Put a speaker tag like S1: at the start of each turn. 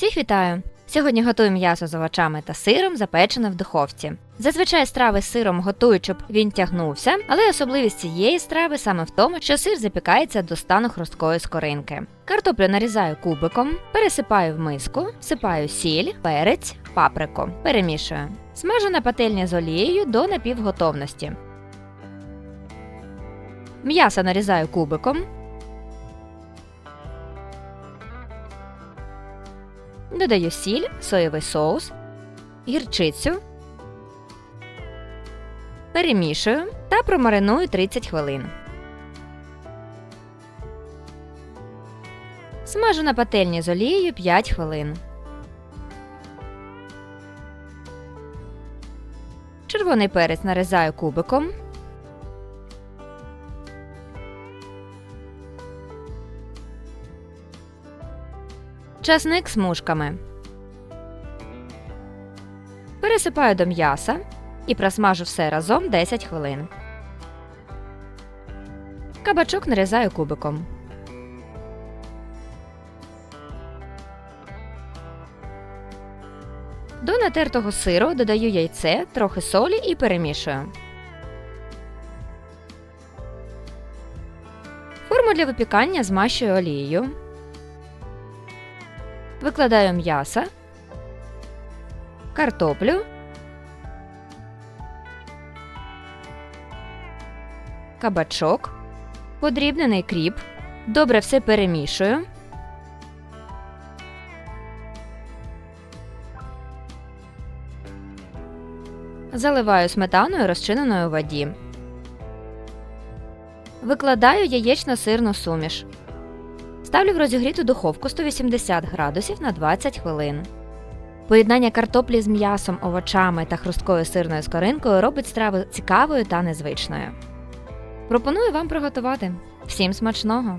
S1: Всіх вітаю! Сьогодні готую м'ясо з овочами та сиром, запечене в духовці. Зазвичай страви з сиром готують, щоб він тягнувся, але особливість цієї страви саме в тому, що сир запікається до стану хрусткої скоринки. Картоплю нарізаю кубиком, пересипаю в миску, всипаю сіль, перець, паприку, перемішую. Смажу на пательні з олією до напівготовності. М'ясо нарізаю кубиком, Додаю сіль, соєвий соус, гірчицю, перемішую та промариную 30 хвилин. Смажу на пательні з олією 5 хвилин. Червоний перець нарізаю кубиком. Часник смужками. Пересипаю до м'яса і просмажу все разом 10 хвилин. Кабачок нарізаю кубиком. До натертого сиру додаю яйце, трохи солі і перемішую. Форму для випікання змащую олією. Викладаю м'ясо, картоплю, кабачок, подрібнений кріп. Добре все перемішую. Заливаю сметаною, розчиненою у воді. Викладаю яєчно-сирну суміш. Ставлю в розігріту духовку 180 градусів на 20 хвилин. Поєднання картоплі з м'ясом, овочами та хрусткою сирною скоринкою робить страву цікавою та незвичною. Пропоную вам приготувати. Всім смачного!